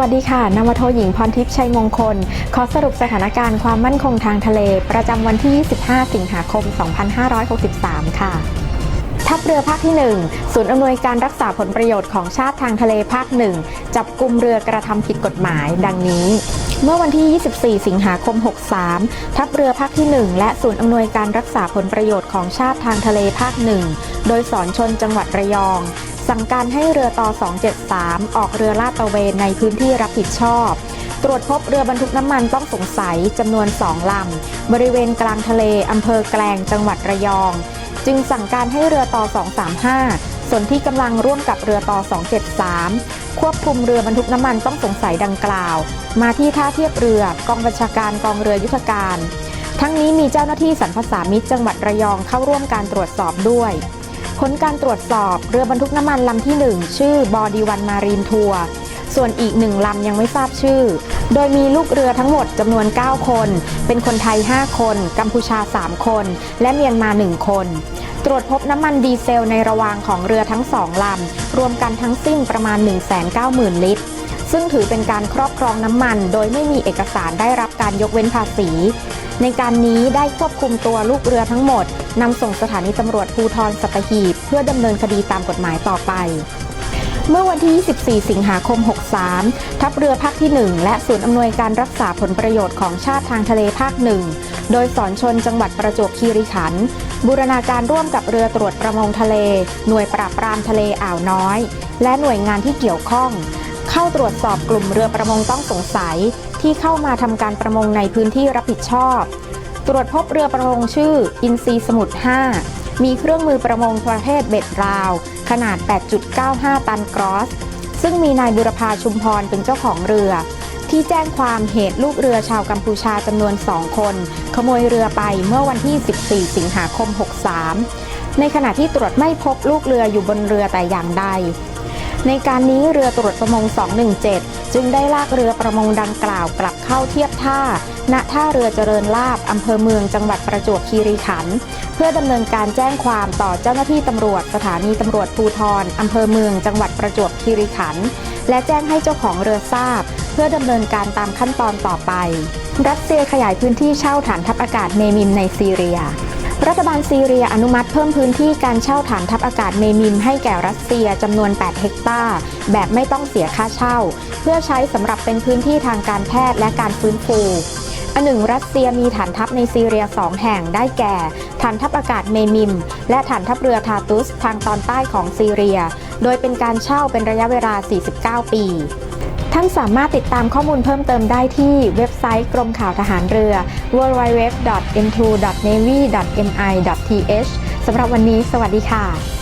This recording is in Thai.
วัสดีค่ะนาวโทหญิงพรทิพย์ชัยมงคล ขอสรุปสถานการณ์ความมั่นคงทางทะเล ประจำวันที่ 25 สิงหาคม 2563 ค่ะทัพเรือภาคที่ 1 ศูนย์อำนวยการรักษาผลประโยชน์ของชาติทางทะเลภาคหนึ่งจับกลุ่มเรือกระทำผิดกฎหมาย ดังนี้ เมื่อวันที่ 24 สิงหาคม 63 ทัพเรือภาคที่ 1 และศูนย์อำนวยการรักษาผลประโยชน์ของชาติทางทะเลภาคหนึ่งโดยสอนชนจังหวัดระยอง สั่งการให้เรือต่อ 273 ออกเรือลาดตระเวนในพื้นที่รับผิดชอบ ตรวจพบเรือบรรทุกน้ำมันต้องสงสัยจำนวน 2 ลำ บริเวณกลางทะเลอำเภอแกลงจังหวัดระยอง จึงสั่งการให้เรือต่อ 235 ส่วนที่กำลังร่วมกับเรือต่อ 273 ควบคุมเรือบรรทุกน้ำมันต้องสงสัยดังกล่าว มาที่ท่าเทียบเรือกองบัญชาการกองเรือยุทธการ ทั้งนี้มีเจ้าหน้าที่สรรพสามิตจังหวัดระยองเข้าร่วมการตรวจสอบด้วย ผลการตรวจสอบเรือบรรทุกน้ำมันลำที่ 1 ชื่อบอดีวันมารีนทัวร์ส่วนอีกหนึ่งลำยังไม่ทราบชื่อ โดยมีลูกเรือทั้งหมดจำนวน 9 คน เป็นคนไทย 5 คน กัมพูชา 3 คน และเมียนมา 1 คน ตรวจพบน้ำมันดีเซลในระวางของเรือทั้งสองลำ รวมกันทั้งสิ้นประมาณ 190,000 ลิตร ซึ่งถือเป็นการครอบครองน้ำมัน โดยไม่มีเอกสารได้รับการยกเว้นภาษี ในการนี้ได้ควบคุมตัวลูกเรือทั้งหมดนำส่งสถานีตำรวจภูทรสัตหีบ เพื่อดำเนินคดีตามกฎหมายต่อไปเมื่อวันที่ 24 สิงหาคม 63 ทัพเรือภาคที่ 1 และศูนย์อำนวยการรักษาผลประโยชน์ของชาติทางทะเลภาคหนึ่ง โดยสอนชนจังหวัดประจวบคีรีขันธ์บูรณาการร่วมกับเรือตรวจประมงทะเล หน่วยปราบปรามทะเลอ่าวน้อย และหน่วยงานที่เกี่ยวข้อง เข้าตรวจสอบกลุ่มเรือประมงต้องสงสัย ที่เข้ามาทำการประมงในพื้นที่รับผิดชอบ ตรวจพบเรือประมงชื่ออินซีสมุทร 5 มีเครื่องมือประมงประเภทเบ็ดราว ขนาด 8.95 ตันกรอส ซึ่งมีนายบุรพาชุมพรเป็นเจ้าของเรือ ที่แจ้งความเหตุลูกเรือชาวกัมพูชาจำนวน 2 คน ขโมยเรือไปเมื่อวันที่ 14 สิงหาคม 63 ในขณะที่ตรวจไม่พบลูกเรืออยู่บนเรือแต่อย่างใด ในการนี้เรือตรวจประมง 217 จึงได้ลากเรือประมงดังกล่าวกลับเข้าเทียบท่า ณ ท่าเรือเจริญลาบอำเภอเมืองจังหวัดประจวบคีรีขันธ์เพื่อดำเนินการแจ้งความต่อเจ้าหน้าที่ตำรวจสถานีตำรวจภูทรอำเภอเมืองจังหวัดประจวบคีรีขันธ์และแจ้งให้เจ้าของเรือทราบ เพื่อดำเนินการตามขั้นตอนต่อไป รัสเซียขยายพื้นที่เช่าฐานทัพอากาศเมมิมในซีเรีย รัฐบาลซีเรียอนุมัติเพิ่มพื้นที่การเช่าฐานทัพอากาศเมมิมให้แก่รัสเซียจำนวน 8 เฮกตาร์ แบบไม่ต้องเสียค่าเช่า เพื่อใช้สำหรับเป็นพื้นที่ทางการแพทย์และการฟื้นฟูอันหนึ่งรัสเซียมีฐานทัพในซีเรีย2แห่งได้แก่ ฐานทัพอากาศเมมิม และฐานทัพเรือทาตุสทางตอนใต้ของซีเรีย โดยเป็นการเช่าเป็นระยะเวลา 49 ปี ท่านสามารถติดตามข้อมูลเพิ่มเติมได้ที่เว็บไซต์กรมข่าวทหารเรือ www.n2.navy.mi.th สำหรับวันนี้ สวัสดีค่ะ